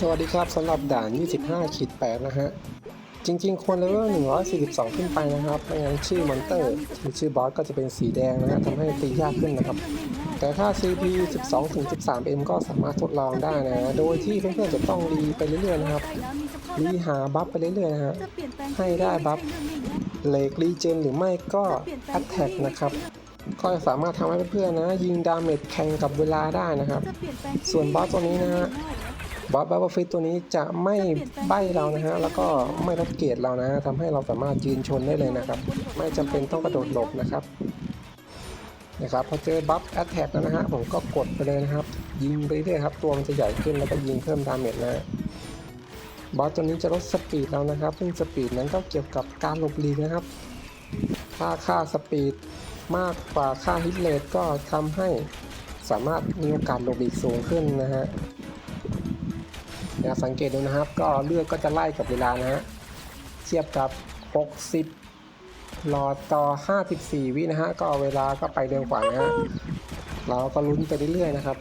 สวัสดีครับสำหรับด่าน 25ขีด8นะฮะ จริงๆ ควรเลเวล142 ขึ้นไปนะครับ ไม่งั้นชื่อมอนเตอร์หรือชื่อบอสก็จะเป็นสีแดงนะฮะทำให้ตียากขึ้นนะครับ แต่ถ้า CP 12ถึง 13M ก็สามารถทดลองได้นะ โดยที่เพื่อนๆ จะต้องรีไปเรื่อยๆ นะครับ รีหาบัฟไปเรื่อยๆ นะฮะ ให้ได้บัฟเลกรีเจนหรือไม่ก็ a t t a c k นะครับก็จะสามารถทำให้เพื่อนๆนะ ยิงดาเมจแข่งกับเวลาได้นะครับ ส่วนบอสตัวนี้นะฮะ บอสบัฟเฟอร์ฟิตตัวนี้จะไม่ใบ้เรานะฮะ แล้วก็ไม่ลดเกรดเรานะทำให้เราสามารถยืนชนได้เลยนะครับ ไม่จำเป็นต้องกระโดดหลบนะครับ นะครับ พอเจอบัฟแอตแทกแล้วนะฮะ ผมก็กดไปเลยนะครับ ยิงไปเรื่อยครับ ตัวมันจะใหญ่ขึ้นแล้วก็ยิงเพิ่มดาเมจนะบอสตัวนี้จะลดสปีดเรานะครับ ซึ่งสปีดนั้นก็เกี่ยวกับการหลบหลีกนะครับ ถ้าค่าสปีดมากกว่าค่าฮิตเรทก็ทำให้สามารถมีโอกาสหลบหลีกสูงขึ้นนะฮะ นะสังเกตดูนะครับ ก็เลือดก็จะไล่กับเวลานะฮะเทียบกับ 60 หลอดต่อ 54 วินะฮะก็เวลาก็ไปเร็วกว่านะฮะเราก็ลุ้นไปเรื่อยๆนะครับ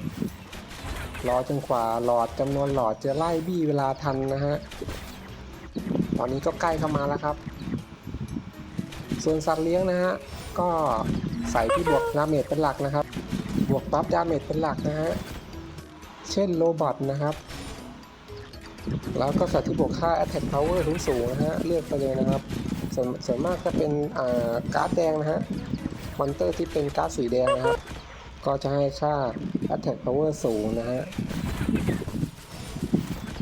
รอจนกว่าหลอดจำนวนหลอดจะไล่บี้เวลาทันนะฮะตอนนี้ก็ใกล้เข้ามาแล้วครับ ส่วนสัตว์เลี้ยงนะฮะก็ใส่ที่บวกดาเมจเป็นหลักนะครับ บวกบัฟดาเมจเป็นหลักนะฮะเช่นโรบอทนะครับ แล้วก็สัตว์ที่บวกค่า attack power สูงสูงนะฮะ เลือกไปเลยนะครับ ส่วนส่วนมากจะเป็นอ่าการ์ดแดงนะฮะ มอนเตอร์ที่เป็นการ์ดสีแดงนะครับ ก็จะให้ค่า attack power สูงนะฮะ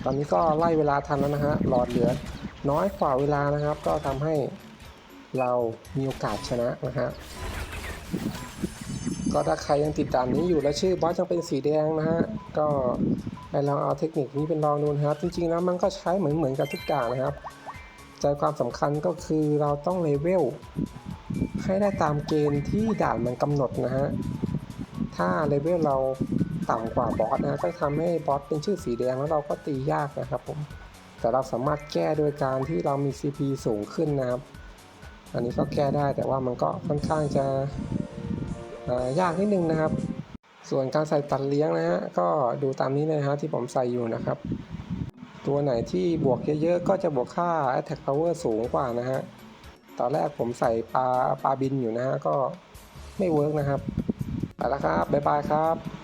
ตอนนี้ก็ไล่เวลาทันแล้วนะฮะ หลอดเหลือน้อยกว่าเวลานะครับ ก็ทำให้เรามีโอกาสชนะนะฮะ ก็ถ้าใครยังติดตามนี้อยู่และชื่อบอสยังเป็นสีแดงนะฮะก็ให้ลองเอาเทคนิคนี้เป็นลองดูนะครับ จริงๆแล้วมันก็ใช้เหมือนเหมือนกับทุกด่านนะครับใจความสำคัญก็คือเราต้องเลเวลให้ได้ตามเกณฑ์ที่ด่านมันกำหนดนะฮะถ้าเลเวลเราต่ำกว่าบอสนะก็ทำให้บอสเป็นชื่อสีแดงแล้วเราก็ตียากนะครับผมแต่เราสามารถแก้โดยการที่เรามี CP สูงขึ้นนะครับ อันนี้ก็แก้ได้แต่ว่ามันก็ค่อนข้างจะ ยากนิดนึงนะครับ ส่วนการใส่ตัดเลี้ยงนะฮะก็ดูตามนี้เลยนะฮะที่ผมใส่อยู่นะครับ ตัวไหนที่บวกเยอะๆก็จะบวกค่า attack power สูงกว่านะฮะตอนแรกผมใส่ปลาปลาบินอยู่นะฮะก็ไม่เวิร์กนะครับไปแล้วครับบ๊ายบายครับ